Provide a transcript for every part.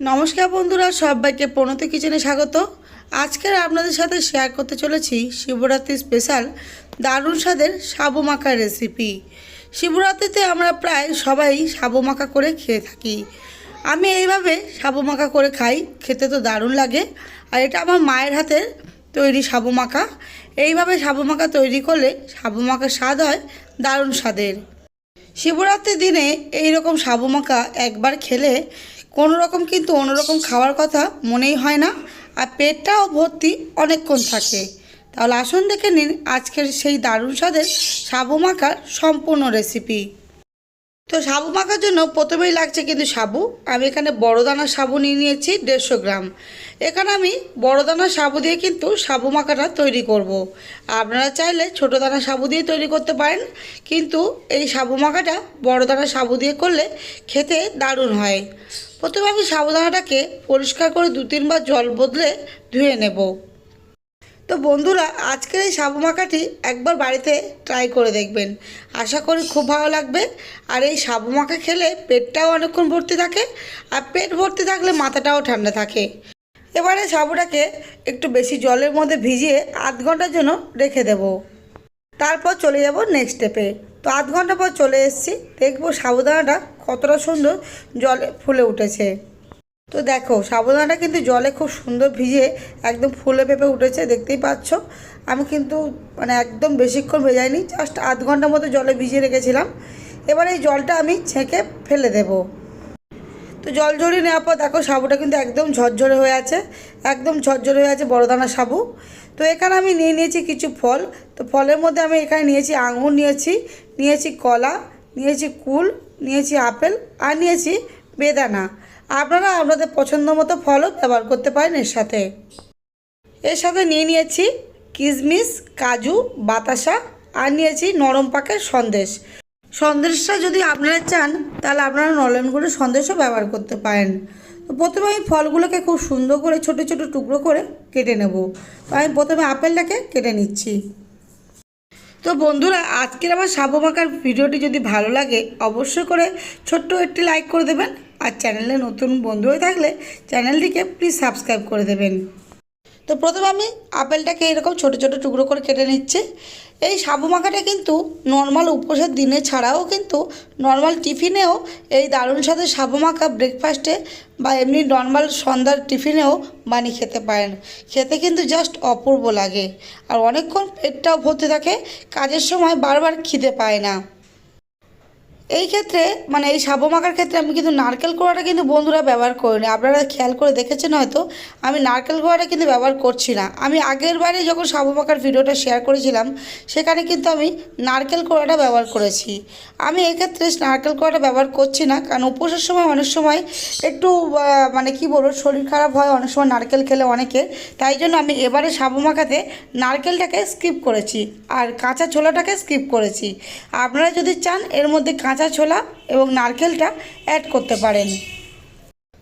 নমস্কার বন্ধুরা, সবাইকে প্রণত কিচেনে স্বাগত। আজকের আপনাদের সাথে শেয়ার করতে চলেছি শিবরাত্রি স্পেশাল দারুণ স্বাদের সাবু মাখার রেসিপি শিবরাত্রিতে আমরা প্রায় সবাই সাবু মাখা করে খেয়ে থাকি। আমি এইভাবে সাবু মাখা করে খাই, খেতে তো দারুণ লাগে। আর এটা আমার মায়ের হাতের তৈরি সাবু মাখা। এইভাবে সাবু মাখা তৈরি করলে সাবু মাখার স্বাদ হয় দারুণ স্বাদের। শিবরাত্রির দিনে এই রকম সাবু মাখা একবার খেলে কোনো রকম কিন্তু অন্যরকম খাওয়ার কথা মনেই হয় না, আর পেটটাও ভর্তি অনেকক্ষণ থাকে। তাহলে আসুন দেখে নিন আজকের সেই দারুণ স্বাদের সাবু মাখার সম্পূর্ণ রেসিপি তো সাবু মাখার জন্য প্রথমেই লাগছে কিন্তু সাবু। আমি এখানে বড় দানার সাবু নিয়ে নিয়েছি দেড়শো গ্রাম। এখানে আমি বড় দানার সাবু দিয়ে কিন্তু সাবু মাখাটা তৈরি করব। আপনারা চাইলে ছোট দানা সাবু দিয়ে তৈরি করতে পারেন, কিন্তু এই সাবু মাখাটা বড় দানার সাবু দিয়ে করলে খেতে দারুণ হয়। প্রথমে আমি সাবুদানাটাকে পরিষ্কার করে দু তিনবার জল বদলে ধুয়ে নেব। তো বন্ধুরা, আজকের এই সাবু মাখাটি একবার বাড়িতে ট্রাই করে দেখবেন। আশা করি খুব ভালো লাগবে। আর এই সাবু মাখা খেলে পেটটাও অনেকক্ষণ ভর্তি থাকে আর পেট ভর্তি থাকলে মাথাটাও ঠান্ডা থাকে। এবারে সাবুটাকে একটু বেশি জলের মধ্যে ভিজিয়ে আধ ঘণ্টার জন্য রেখে দেব। তারপর চলে যাব নেক্সট স্টেপে তো আধ ঘণ্টা পর চলে এসেছি। দেখব সাবুদানাটা কতটা সুন্দর জলে ফুলে উঠেছে। তো দেখো, সাবুদানাটা কিন্তু জলে খুব সুন্দর ভিজে একদম ফুলে পেঁপে উঠেছে, দেখতেই পাচ্ছ। আমি কিন্তু মানে একদম বেশিক্ষণ ভেজাইনি, জাস্ট আধ ঘণ্টার মতো জলে ভিজিয়ে রেখেছিলাম। এবার এই জলটা আমি ছেঁকে ফেলে দেব। তো জল ঝরিয়ে নেওয়ার পর দেখো, সাবুটা কিন্তু একদম ঝরঝরে হয়ে আছে, একদম ঝরঝরে হয়ে আছে বড় দানা সাবু। তো এখানে আমি নিয়ে নিয়েছি কিছু ফল। তো ফলের মধ্যে আমি এখানে নিয়েছি আঙুর, নিয়েছি নিয়েছি কলা, নিয়েছি কুল, নিয়েছি আপেল আর নিয়েছি বেদানা। আপনারা আপনাদের পছন্দ মতো ফলও ব্যবহার করতে পারেন এর সাথে। এর সাথে নিয়ে নিয়েছি কিশমিশ কাজু, বাতাসা আর নিয়েছি নরম পাকের সন্দেশ। সন্দেশটা যদি আপনারা চান, তাহলে আপনারা নলেন সন্দেশও ব্যবহার করতে পারেন। তো প্রথমে আমি ফলগুলোকে খুব সুন্দর করে ছোট ছোট টুকরো করে কেটে নেব। তো আমি প্রথমে আপেলটাকে কেটে নিচ্ছি। তো বন্ধুরা, আজকের আমার সাবু মাখার ভিডিওটি যদি ভালো লাগে, অবশ্যই করে ছোট্ট একটি লাইক করে দেবেন। আর চ্যানেলে নতুন বন্ধু হয়ে থাকলে চ্যানেলটিকে প্লিজ সাবস্ক্রাইব করে দেবেন। তো প্রথমে আমি আপেলটাকে এরকম ছোট ছোট টুকরো করে কেটে নিচ্ছি। এই সাবু মাখাটা কিন্তু নর্মাল উপোসের দিনে ছাড়াও কিন্তু নর্মাল টিফিনেও এই দারুণ সাথে সাবু মাখা ব্রেকফাস্টে বা এমনি নর্মাল সন্ধ্যার টিফিনেও বানিয়ে খেতে পারেন। খেতে কিন্তু জাস্ট অপূর্ব লাগে। আর অনেকক্ষণ পেটটাও ভর্তি থাকে, কাজের সময় বারবার খিদে পায় না। এই ক্ষেত্রে মানে এই সাবু মাখার ক্ষেত্রে আমি কিন্তু নারকেল কোড়াটা কিন্তু বন্ধুরা ব্যবহার করিনি। আপনারা খেয়াল করে দেখেছেন হয়তো, আমি নারকেল কোড়াটা কিন্তু ব্যবহার করছি না। আমি আগের বারে যখন সাবু মাখার ভিডিওটা শেয়ার করেছিলাম, সেখানে কিন্তু আমি নারকেল কোড়াটা ব্যবহার করেছি। আমি এক্ষেত্রে নারকেল কোড়াটা ব্যবহার করছি না, কারণ উপোসের সময় অনেক সময় একটু মানে কি বলব, শরীর খারাপ হয়, অনেক সময় নারকেল খেলে অনেকে। তাই জন্য আমি এবারে সাবু মাখাতে নারকেলটাকে স্কিপ করেছি, আর কাঁচা ছোলাটাকে স্কিপ করেছি। আপনারা যদি চান, এর মধ্যে কাঁচা ছোলা এবং নারকেলটা অ্যাড করতে পারেন।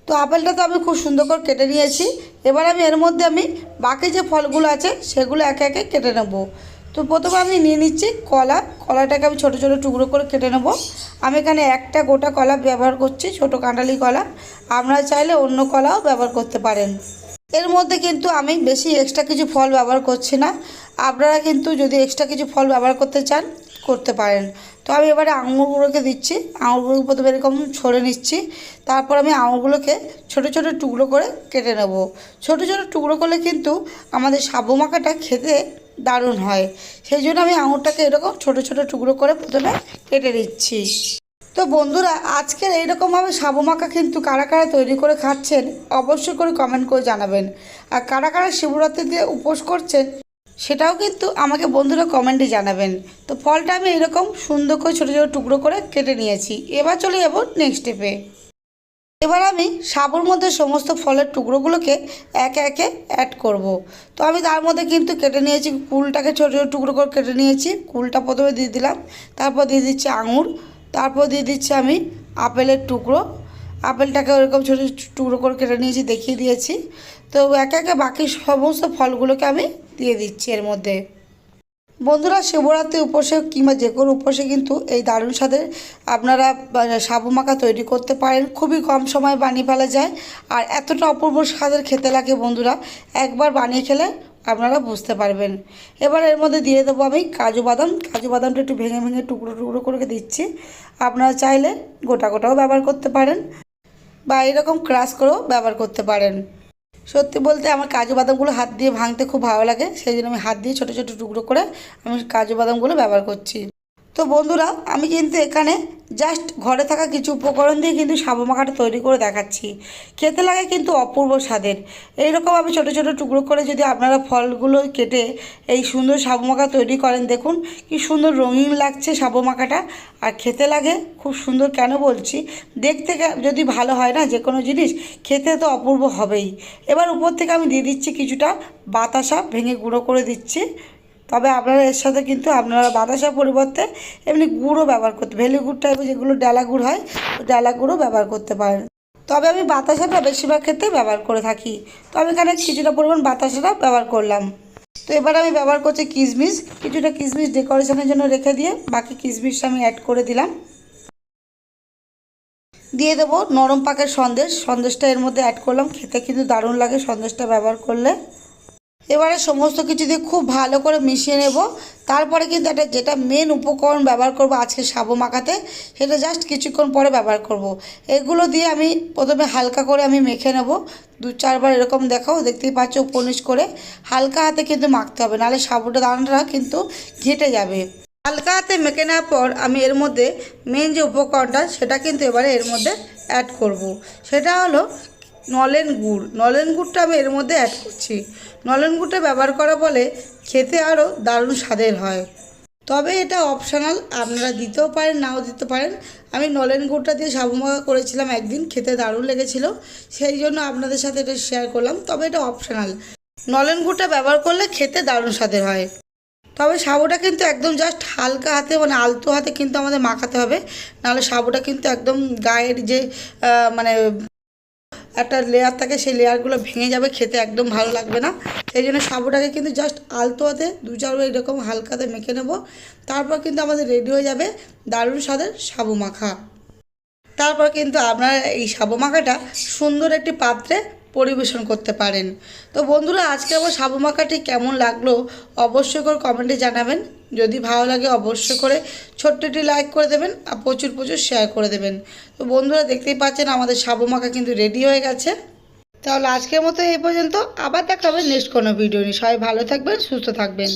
তো আপেলটা তো আমি খুব সুন্দর করে কেটে নিয়েছি। এবার আমি এর মধ্যে আমি বাকি যে ফলগুলো আছে, সেগুলো একে একে কেটে নেব। তো প্রথমে আমি নিয়ে নিচ্ছি কলা। কলাটাকে আমি ছোটো ছোটো টুকরো করে কেটে নেব। আমি এখানে একটা গোটা কলা ব্যবহার করছি, ছোটো কাঁটালি কলা। আপনারা চাইলে অন্য কলাও ব্যবহার করতে পারেন। এর মধ্যে কিন্তু আমি বেশি এক্সট্রা কিছু ফল ব্যবহার করছি না। আপনারা কিন্তু যদি এক্সট্রা কিছু ফল ব্যবহার করতে চান করতে পারেন। তো আমি এবারে আঙুরগুলোকে দিচ্ছি। আঙুরগুলো প্রথমে এরকম ছড়ে নিচ্ছি। তারপর আমি আঙুরগুলোকে ছোটো ছোটো টুকরো করে কেটে নেব। ছোটো ছোটো টুকরো করলে কিন্তু আমাদের সাবু মাখাটা খেতে দারুণ হয়। সেই জন্য আমি আঙুরটাকে এরকম ছোটো ছোটো টুকরো করে প্রথমে কেটে নিচ্ছি। তো বন্ধুরা, আজকের এইরকমভাবে সাবু মাখা কিন্তু কারা কারা তৈরি করে খাচ্ছেন অবশ্যই করে কমেন্ট করে জানাবেন। আর কারা কারা শিবরাত্রিতে উপোস করছেন সেটাও কিন্তু আমাকে বন্ধুরা কমেন্টে জানাবেন। তো ফলটা আমি এরকম সুন্দর করে, ছোটো ছোটো টুকরো করে কেটে নিয়েছি। এবার চলে যাব নেক্সট স্টেপে এবার আমি সাবুর মধ্যে সমস্ত ফলের টুকরোগুলোকে একে একে অ্যাড করব। তো আমি তার মধ্যে কিন্তু কেটে নিয়েছি, কুলটাকে ছোটো ছোটো টুকরো করে কেটে নিয়েছি। কুলটা প্রথমে দিয়ে দিলাম, তারপর দিয়ে দিচ্ছি আঙুর, তারপর দিয়ে দিচ্ছি আমি আপেলের টুকরো। আপেলটাকে ওরকম ছোটো ছোটো টুকরো করে কেটে নিয়েছি, দেখিয়ে দিয়েছি। তো একে একে বাকি সমস্ত ফলগুলোকে আমি দিয়ে দিচ্ছি এর মধ্যে। বন্ধুরা শিবরাত্রি উপসে কিংবা যে কোনো উপসে কিন্তু এই দারুণ স্বাদের আপনারা সাবু মাখা তৈরি করতে পারেন। খুবই কম সময় বানিয়ে ফেলা যায় আর এতটা অপূর্ব স্বাদের খেতে লাগে বন্ধুরা, একবার বানিয়ে খেলে আপনারা বুঝতে পারবেন। এবার এর মধ্যে দিয়ে দেবো আমি কাজু বাদাম। কাজু বাদামটা একটু ভেঙে ভেঙে টুকরো টুকরো করে দিচ্ছি। আপনারা চাইলে গোটা গোটাও ব্যবহার করতে পারেন বা এরকম ক্রাশ করেও ব্যবহার করতে পারেন। সত্যি বলতে আমার কাজু বাদামগুলো হাত দিয়ে ভাঙতে খুব ভালো লাগে, সেই জন্য আমি হাত দিয়ে ছোটো ছোটো টুকরো করে আমি কাজু বাদামগুলো ব্যবহার করছি। তো বন্ধুরা, আমি কিন্তু এখানে জাস্ট ঘরে থাকা কিছু উপকরণ দিয়ে কিন্তু সাবু মাখাটা তৈরি করে দেখাচ্ছি। খেতে লাগে কিন্তু অপূর্ব স্বাদের। এইরকম আমি ছোটো ছোটো টুকরো করে যদি আপনারা ফলগুলো কেটে এই সুন্দর সাবু মাখা তৈরি করেন, দেখুন কি সুন্দর রঙিন লাগছে সাবু মাখাটা। আর খেতে লাগে খুব সুন্দর কেন বলছি, দেখতে যদি ভালো হয় না যে কোনো জিনিস, খেতে তো অপূর্ব হবেই। এবার উপর থেকে আমি দিয়ে দিচ্ছি কিছুটা বাতাসা ভেঙে গুঁড়ো করে দিচ্ছি। তবে আপনারা এর সাথে কিন্তু আপনারা বাতাসার পরিবর্তে এমনি গুঁড়ো ব্যবহার করতে ভেলি গুড় টাইপের যেগুলো ডালা গুড় হয় ওই ডালা গুঁড়ো ব্যবহার করতে পারেন। তবে আমি বাতাসাটা বেশিরভাগ ক্ষেত্রে ব্যবহার করে থাকি। তো আমি এখানে কিছুটা পরিমাণ বাতাসাটা ব্যবহার করলাম। তো এবার আমি ব্যবহার করছি কিশমিশ। কিছুটা কিশমিশ ডেকোরেশনের জন্য রেখে দিয়ে বাকি কিশমিশটা আমি অ্যাড করে দিলাম। দিয়ে দেবো নরম পাকের সন্দেশ। সন্দেশটা এর মধ্যে অ্যাড করলাম। খেতে কিন্তু দারুণ লাগে সন্দেশটা ব্যবহার করলে। এবারে সমস্ত কিছু দিয়ে খুব ভালো করে মিশিয়ে নেব তারপরে কিন্তু একটা যেটা মেন উপকরণ ব্যবহার করব আজকে সাবু মাখাতে, সেটা জাস্ট কিছুক্ষণ পরে ব্যবহার করব। এগুলো দিয়ে আমি প্রথমে হালকা করে আমি মেখে নেব দু চারবার এরকম দেখাও, দেখতেই পাচ্ছ উপনিশ করে হালকা হাতে কিন্তু মাখতে হবে, নাহলে সাবুটা দানাটা কিন্তু ঘেটে যাবে হালকা হাতে মেখে নেওয়ার পর আমি এর মধ্যে মেন যে উপকরণটা, সেটা কিন্তু এবারে এর মধ্যে অ্যাড করব। সেটা হলো নলেন গুড়। নলেন গুড়টা আমি এর মধ্যে অ্যাড করছি। নলেন গুড়টা ব্যবহার করা বলে খেতে আরও দারুণ স্বাদের হয়। তবে এটা অপশনাল আপনারা দিতেও পারেন, নাও দিতে পারেন। আমি নলেন গুড়টা দিয়ে সাবু মাখা করেছিলাম একদিন, খেতে দারুণ লেগেছিল। সেই জন্য আপনাদের সাথে এটা শেয়ার করলাম, তবে এটা অপশনাল নলেন গুড়টা ব্যবহার করলে খেতে দারুণ স্বাদের হয়। তবে সাবুটা কিন্তু একদম জাস্ট হালকা হাতে মানে আলতো হাতে কিন্তু আমাদের মাখাতে হবে। নাহলে সাবুটা কিন্তু একদম গায়ের যে মানে একটা লেয়ার থাকে, সেই লেয়ারগুলো ভেঙে যাবে, খেতে একদম ভালো লাগবে না। সেই জন্য সাবুটাকে কিন্তু জাস্ট আলতো হাতে দু চারবার এরকম হালকাতে মেখে নেব। তারপর কিন্তু আমাদের রেডি হয়ে যাবে দারুণ স্বাদের সাবু মাখা। তারপর কিন্তু আপনারা এই সাবু মাখাটা সুন্দর একটি পাত্রে পরিবেশন করতে পারেন। তো বন্ধুরা, আজকে আমার সাবু মাখাটি কেমন লাগল অবশ্যই করে কমেন্টে জানাবেন। যদি ভালো লাগে অবশ্যই করে ছোট্ট একটি লাইক করে দেবেন আর প্রচুর প্রচুর শেয়ার করে দেবেন। তো বন্ধুরা, দেখতেই পাচ্ছেন আমাদের সাবু মাখা কিন্তু রেডি হয়ে গেছে। তাহলে আজকের মতো এই পর্যন্ত। আবার দেখা হবে নেক্সট কোনো ভিডিও নিয়ে। সবাই ভালো থাকবেন, সুস্থ থাকবেন।